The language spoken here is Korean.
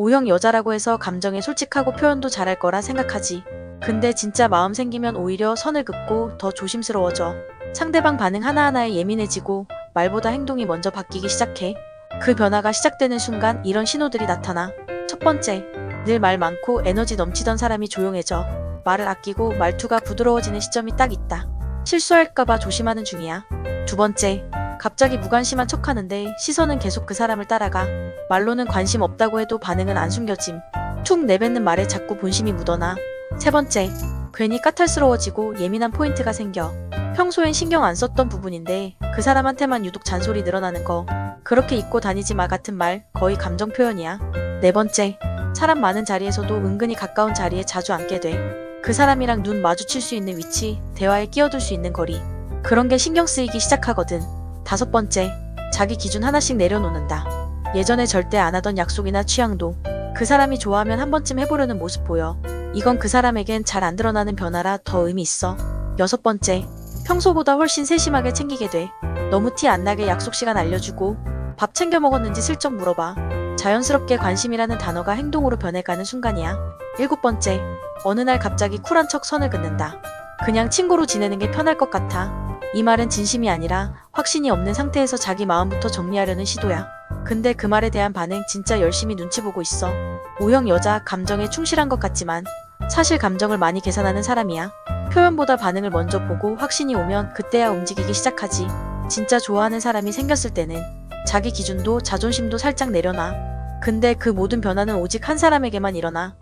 O형 여자라고 해서 감정에 솔직하고 표현도 잘할 거라 생각하지. 근데 진짜 마음 생기면 오히려 선을 긋고 더 조심스러워져. 상대방 반응 하나하나에 예민해지고 말보다 행동이 먼저 바뀌기 시작해. 그 변화가 시작되는 순간 이런 신호들이 나타나. 첫 번째, 늘 말 많고 에너지 넘치던 사람이 조용해져. 말을 아끼고 말투가 부드러워지는 시점이 딱 있다. 실수할까봐 조심하는 중이야. 두 번째, 갑자기 무관심한 척하는데 시선은 계속 그 사람을 따라가. 말로는 관심 없다고 해도 반응은 안 숨겨짐. 툭 내뱉는 말에 자꾸 본심이 묻어나. 세 번째, 괜히 까탈스러워지고 예민한 포인트가 생겨. 평소엔 신경 안 썼던 부분인데 그 사람한테만 유독 잔소리 늘어나는 거. 그렇게 입고 다니지 마 같은 말 거의 감정 표현이야. 네 번째, 사람 많은 자리에서도 은근히 가까운 자리에 자주 앉게 돼. 그 사람이랑 눈 마주칠 수 있는 위치, 대화에 끼어들 수 있는 거리. 그런 게 신경 쓰이기 시작하거든. 다섯 번째, 자기 기준 하나씩 내려놓는다. 예전에 절대 안 하던 약속이나 취향도 그 사람이 좋아하면 한 번쯤 해보려는 모습 보여. 이건 그 사람에겐 잘 안 드러나는 변화라 더 의미 있어. 여섯 번째, 평소보다 훨씬 세심하게 챙기게 돼. 너무 티 안 나게 약속 시간 알려주고 밥 챙겨 먹었는지 슬쩍 물어봐. 자연스럽게 관심이라는 단어가 행동으로 변해가는 순간이야. 일곱 번째, 어느 날 갑자기 쿨한 척 선을 긋는다. 그냥 친구로 지내는 게 편할 것 같아. 이 말은 진심이 아니라 확신이 없는 상태에서 자기 마음부터 정리하려는 시도야. 근데 그 말에 대한 반응 진짜 열심히 눈치 보고 있어. O형 여자 감정에 충실한 것 같지만 사실 감정을 많이 계산하는 사람이야. 표현보다 반응을 먼저 보고 확신이 오면 그때야 움직이기 시작하지. 진짜 좋아하는 사람이 생겼을 때는 자기 기준도 자존심도 살짝 내려놔. 근데 그 모든 변화는 오직 한 사람에게만 일어나.